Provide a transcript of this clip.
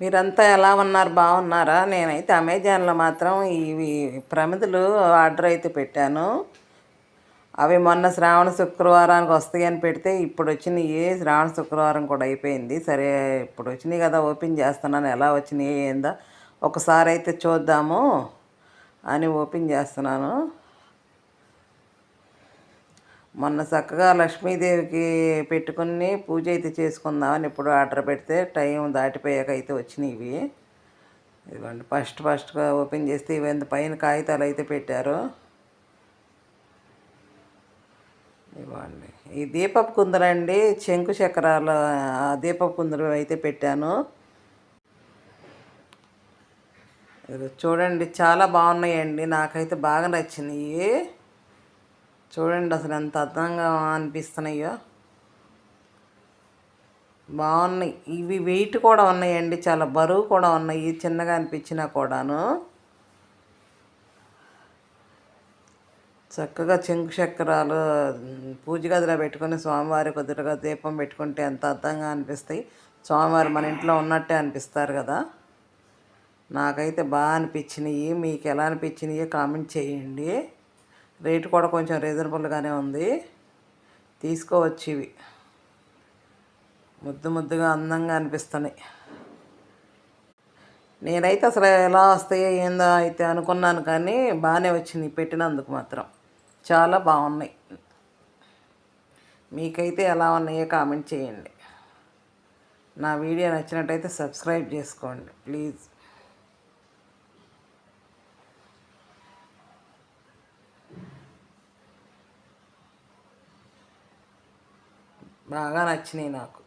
మీరంతా ఎలా ఉన్నారు? బాగున్నారా? నేనైతే అమెజాన్లో మాత్రం ఇవి ప్రమిదలు ఆర్డర్ అయితే పెట్టాను. అవి మొన్న శ్రావణ శుక్రవారానికి వస్తాయని పెడితే ఇప్పుడు వచ్చినాయి శ్రావణ శుక్రవారం కూడా అయిపోయింది. సరే ఇప్పుడు వచ్చినాయి కదా ఓపెన్ చేస్తున్నాను. ఎలా వచ్చినాయి ఏందో ఒకసారి అయితే చూద్దాము అని ఓపెన్ చేస్తున్నాను. మొన్న చక్కగా లక్ష్మీదేవికి పెట్టుకుని పూజ అయితే చేసుకుందామని ఇప్పుడు ఆర్డర్ పెడితే టైం దాటిపోయాక అయితే వచ్చినాయి ఇవి ఇదిగోండి ఫస్ట్ ఫస్ట్గా ఓపెన్ చేస్తే ఇవి పైన కాగితాలు అయితే పెట్టారు. ఇవ్వండి ఈ దీపపు కుందరండి చెంకు చక్రాల దీపపు కుందరు అయితే పెట్టాను. చూడండి చాలా బాగున్నాయండి నాకైతే బాగా నచ్చినాయి. చూడండి అసలు ఎంత అర్థంగా అనిపిస్తున్నాయో. బాగున్నాయి. ఇవి వెయిట్ కూడా ఉన్నాయండి చాలా బరువు కూడా ఉన్నాయి చిన్నగా అనిపించినా కూడాను. చక్కగా చెంకు చక్రాలు పూజ గదిలో పెట్టుకొని స్వామివారి కొద్దిగా దీపం పెట్టుకుంటే ఎంత అర్థంగా అనిపిస్తాయి. స్వామివారు మన ఇంట్లో ఉన్నట్టే అనిపిస్తారు కదా. నాకైతే బాగా అనిపించినాయి. మీకు ఎలా అనిపించినాయో కామెంట్ చేయండి. రేటు కూడా కొంచెం రీజనబుల్గానే ఉంది. తీసుకోవచ్చు ఇవి ముద్దు ముద్దుగా అందంగా అనిపిస్తున్నాయి. నేనైతే అసలు ఎలా వస్తాయో ఏందో అయితే అనుకున్నాను కానీ బాగానే వచ్చింది పెట్టినందుకు మాత్రం. చాలా బాగున్నాయి. మీకైతే ఎలా ఉన్నాయో కామెంట్ చేయండి. నా వీడియో నచ్చినట్టయితే సబ్స్క్రైబ్ చేసుకోండి. ప్లీజ్. బాగా నచ్చినాయి నాకు.